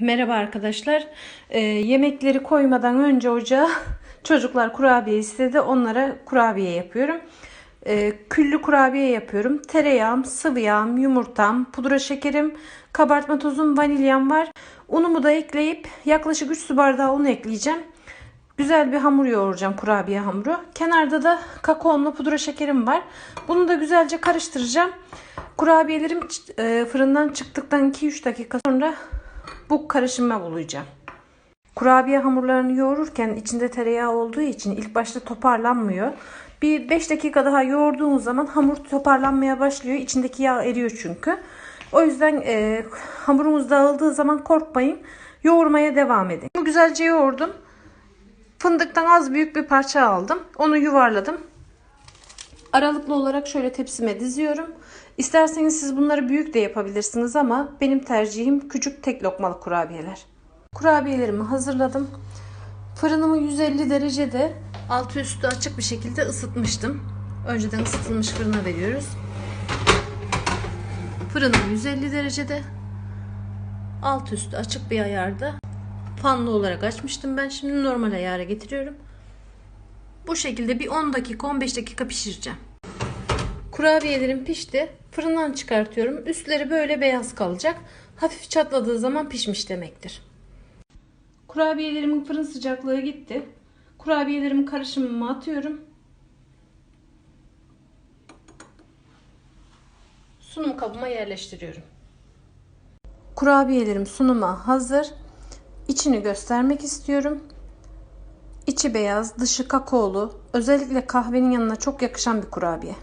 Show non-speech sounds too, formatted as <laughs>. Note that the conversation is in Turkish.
Merhaba arkadaşlar. Ee, yemekleri koymadan önce ocağa <laughs> çocuklar kurabiye istedi. Onlara kurabiye yapıyorum. Ee, küllü kurabiye yapıyorum. Tereyağım, sıvı yağım, yumurtam, pudra şekerim, kabartma tozum, vanilyam var. Unumu da ekleyip yaklaşık 3 su bardağı un ekleyeceğim. Güzel bir hamur yoğuracağım kurabiye hamuru. Kenarda da kakaomlu pudra şekerim var. Bunu da güzelce karıştıracağım. Kurabiyelerim e, fırından çıktıktan 2-3 dakika sonra bu karışıma bulacağım. Kurabiye hamurlarını yoğururken içinde tereyağı olduğu için ilk başta toparlanmıyor. Bir 5 dakika daha yoğurduğunuz zaman hamur toparlanmaya başlıyor. İçindeki yağ eriyor çünkü. O yüzden e, hamurumuz dağıldığı zaman korkmayın. Yoğurmaya devam edin. Bunu güzelce yoğurdum. Fındıktan az büyük bir parça aldım. Onu yuvarladım. Aralıklı olarak şöyle tepsime diziyorum. İsterseniz siz bunları büyük de yapabilirsiniz ama benim tercihim küçük tek lokmalı kurabiyeler. Kurabiyelerimi hazırladım. Fırınımı 150 derecede altı üstü açık bir şekilde ısıtmıştım. Önceden ısıtılmış fırına veriyoruz. Fırınım 150 derecede. Alt üstü açık bir ayarda. Fanlı olarak açmıştım ben. Şimdi normal ayara getiriyorum. Bu şekilde bir 10 dakika 15 dakika pişireceğim. Kurabiyelerim pişti. Fırından çıkartıyorum. Üstleri böyle beyaz kalacak. Hafif çatladığı zaman pişmiş demektir. Kurabiyelerimin fırın sıcaklığı gitti. Kurabiyelerimi karışımıma atıyorum. Sunum kabıma yerleştiriyorum. Kurabiyelerim sunuma hazır. İçini göstermek istiyorum. İçi beyaz, dışı kakaolu. Özellikle kahvenin yanına çok yakışan bir kurabiye.